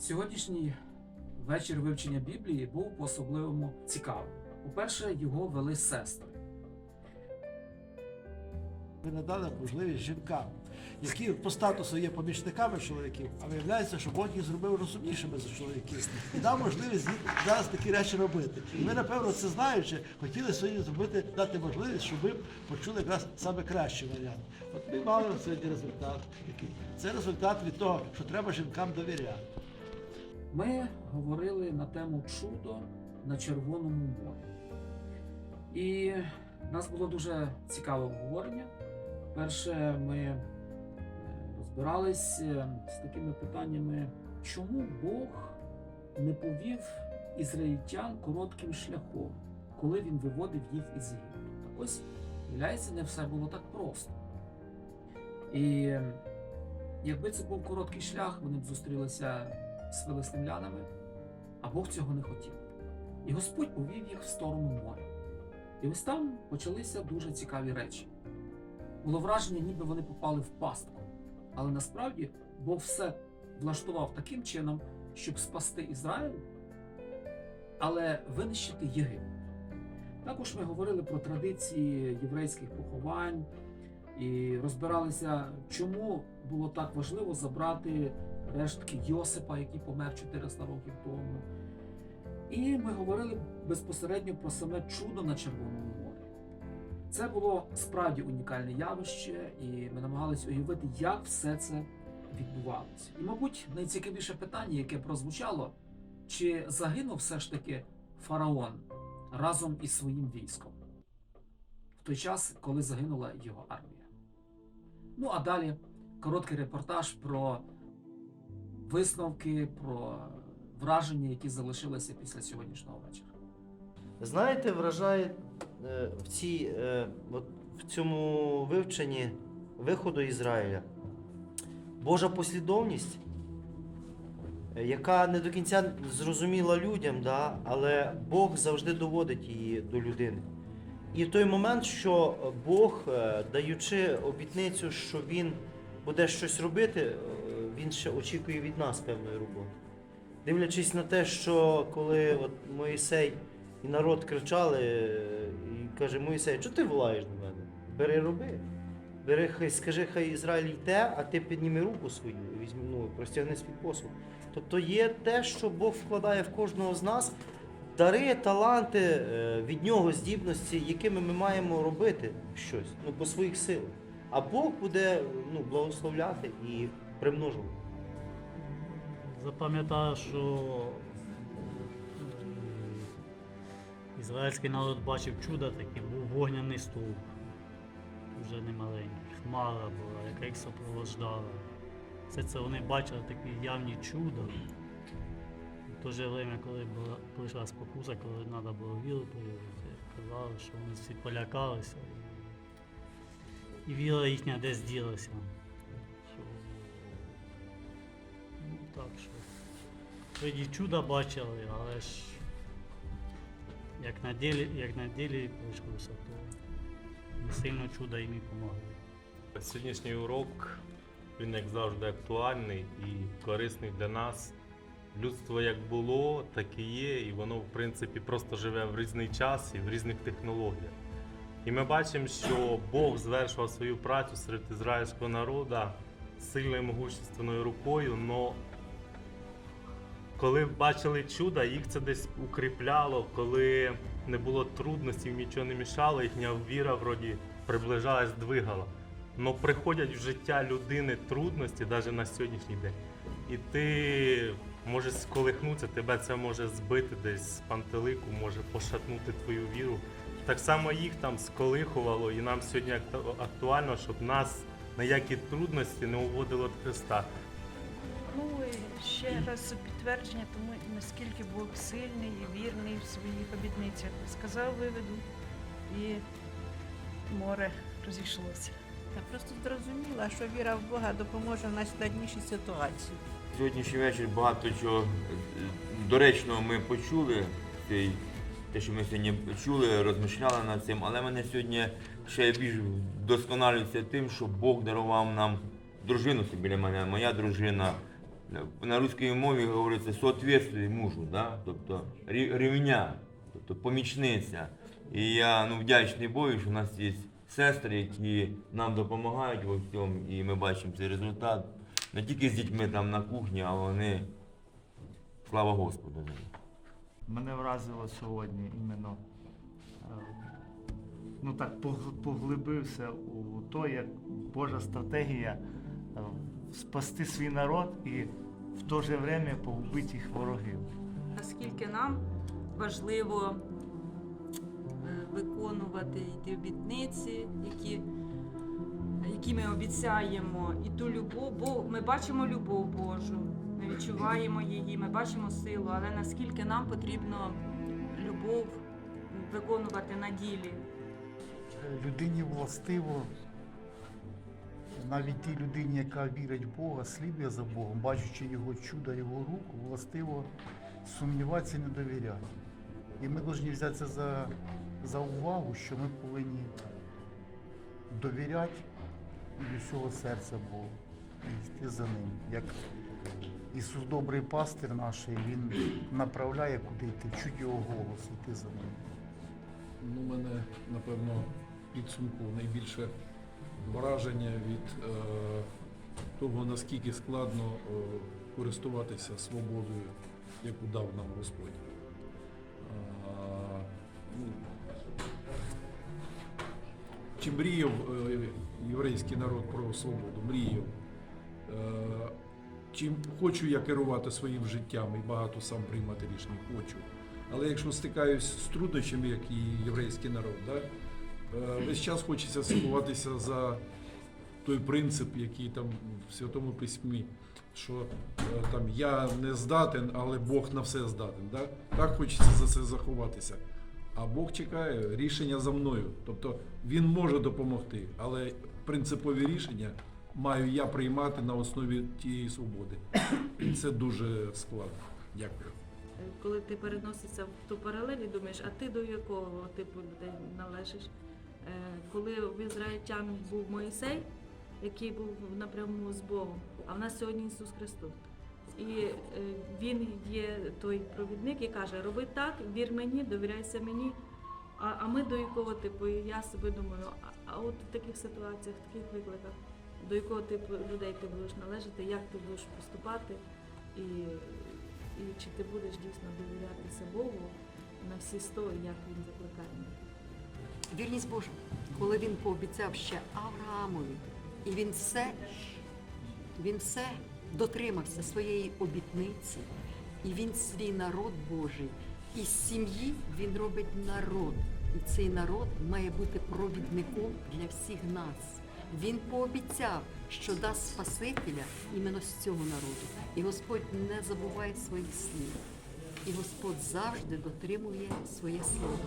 Сьогоднішній вечір вивчення Біблії був по-особливому цікавим. По-перше, його вели сестри. Ви надали можливість жінкам, які по статусу є помічниками чоловіків, а виявляється, що Бог їх зробив розумнішими за чоловіків і дав можливість зараз такі речі робити. І ми, напевно, це знаючи, хотіли сьогодні зробити, дати можливість, щоб ви почули якраз саме кращий варіант. От ми мали сьогодні результат. Це результат від того, що треба жінкам довіряти. Ми говорили на тему чудо на Червоному морі. І в нас було дуже цікаве обговорення. Перше, ми е, розбирались е, з такими питаннями, чому Бог не повів ізраїльтян коротким шляхом, коли він виводив їх із Єгипту. Ось, виявляється, не все було так просто. І якби це був короткий шлях, вони б зустрілися з филистимлянами, а Бог цього не хотів. І Господь повів їх в сторону моря. І ось там почалися дуже цікаві речі. Було враження, ніби вони попали в пастку. Але насправді Бог все влаштував таким чином, щоб спасти Ізраїль, але винищити Єгипет. Також ми говорили про традиції єврейських поховань і розбиралися, чому було так важливо забрати рештки Йосипа, який помер 400 років тому. І ми говорили безпосередньо про саме чудо на Червоному морі. Це було справді унікальне явище, і ми намагалися уявити, як все це відбувалося. І, мабуть, найцікавіше питання, яке прозвучало, чи загинув все ж таки фараон разом із своїм військом в той час, коли загинула його армія. Ну а далі короткий репортаж про висновки, про враження, які залишилися після сьогоднішнього вечора. Знаєте, вражає е, в, цій, е, от, в цьому вивченні виходу Ізраїля Божа послідовність, е, яка не до кінця зрозуміла людям, да, але Бог завжди доводить її до людини. І той момент, що Бог, даючи обітницю, що Він буде щось робити, Він ще очікує від нас певної роботи. Дивлячись на те, що коли от Моїсей і народ кричали е, і каже, Моїсей, чого ти волаєш до мене? Бери роби. Бери, хай, скажи, хай Ізраїль йде, а ти підніми руку свою, візьми, ну, простягни свій посуд. Тобто є те, що Бог вкладає в кожного з нас, дари, таланти, е, від нього здібності, якими ми маємо робити щось ну, по своїх силах. А Бог буде ну, благословляти і примножувати. Запам'ятаю, що ізраїльський народ бачив чудо таке, був вогняний стовп, вже не маленький, хмара була, яка їх супроводжала. Все це вони бачили такі явні чудо. В то же время, коли була, прийшла спокуса, коли треба було віру проявити, казали, що вони всі полякалися. І віра їхня десь ділася. Так що. Тоді чудо бачили, але ж як на ділі, як на ділі прийшлося, то не сильно чудо їм і помогли. Сьогоднішній урок він як завжди актуальний і корисний для нас. Людство як було, так і є, і воно, в принципі, просто живе в різний час і в різних технологіях. І ми бачимо, що Бог звершував свою працю серед ізраїльського народу сильною могущественною рукою, але коли бачили чудо, їх це десь укріпляло, коли не було трудностей, нічого не мішало, їхня віра вроді приближалась, двигала. Но приходять в життя людини трудності навіть на сьогоднішній день. І ти можеш сколихнутися, тебе це може збити десь з пантелику, може пошатнути твою віру. Так само їх там сколихувало, і нам сьогодні актуально, щоб нас ніякі трудності не уводило від Христа. Ну, і ще раз підтвердження тому, наскільки Бог сильний і вірний в своїх обітницях. Сказав, виведу, і море розійшлося. Я просто зрозуміла, що віра в Бога допоможе в найскладнішій ситуації. Сьогоднішній вечір багато чого е, доречного ми почули. Цей, те, що ми сьогодні чули, розмишляли над цим, але мене сьогодні ще більш вдосконалюється тим, що Бог дарував нам дружину собі біля мене. Моя дружина на русській мові говориться соответствує мужу, да? тобто рівня, тобто помічниця. І я ну, вдячний Богу, що в нас є сестри, які нам допомагають в цьому, і ми бачимо цей результат. Не тільки з дітьми там на кухні, а вони, слава Господу. Мене вразило сьогодні іменно. е, Ну так поглибився у то, як Божа стратегія е, спасти свій народ і в то же время погубити їх ворогів. наскільки нам важливо е, виконувати ті обітниці, які, які ми обіцяємо, і ту любов, бо ми бачимо любов Божу, ми відчуваємо її, ми бачимо силу, але наскільки нам потрібно любов виконувати на ділі. людині властиво, навіть тій людині, яка вірить в Бога, слідує за Богом, бачачи Його чудо, Його руку, властиво сумніватися і не довіряти. І ми повинні взятися за, за увагу, що ми повинні довіряти від усього серця Богу і йти за ним. Як Ісус добрий пастир наш, Він направляє, куди йти, чуть його голос, йти за ним. Ну, мене, напевно, підсумку найбільше враження від е, того, наскільки складно е, користуватися свободою, яку дав нам Господь. Ну, чи мріяв е, єврейський народ про свободу? Мріяв. Чим хочу я керувати своїм життям і багато сам приймати рішення, хочу. Але якщо стикаюсь з труднощами, як і єврейський народ, да, весь час хочеться сховатися за той принцип, який там в Святому Письмі, що е, там я не здатен, але Бог на все здатен. Да? Так хочеться за це заховатися. А Бог чекає рішення за мною. Тобто Він може допомогти, але принципові рішення маю я приймати на основі тієї свободи. І це дуже складно. Дякую. Коли ти переносишся в ту паралель і думаєш, а ти до якого типу людей належиш? Е, Коли в ізраїльтян був Моїсей, який був напряму з Богом, а в нас сьогодні Ісус Христос. І е, Він є той провідник і каже, роби так, вір мені, довіряйся мені. А, а ми до якого типу, я себе думаю, а, а от в таких ситуаціях, в таких викликах, до якого типу людей ти будеш належати, як ти будеш поступати, і, і чи ти будеш дійсно довірятися Богу на всі сто, як він закликає. Вірність Божа, коли він пообіцяв ще Авраамові, і він все, він все дотримався своєї обітниці, і він свій народ Божий, із сім'ї він робить народ. І цей народ має бути провідником для всіх нас. Він пообіцяв, що дасть Спасителя іменно з цього народу. І Господь не забуває своїх слів. І Господь завжди дотримує своє слово.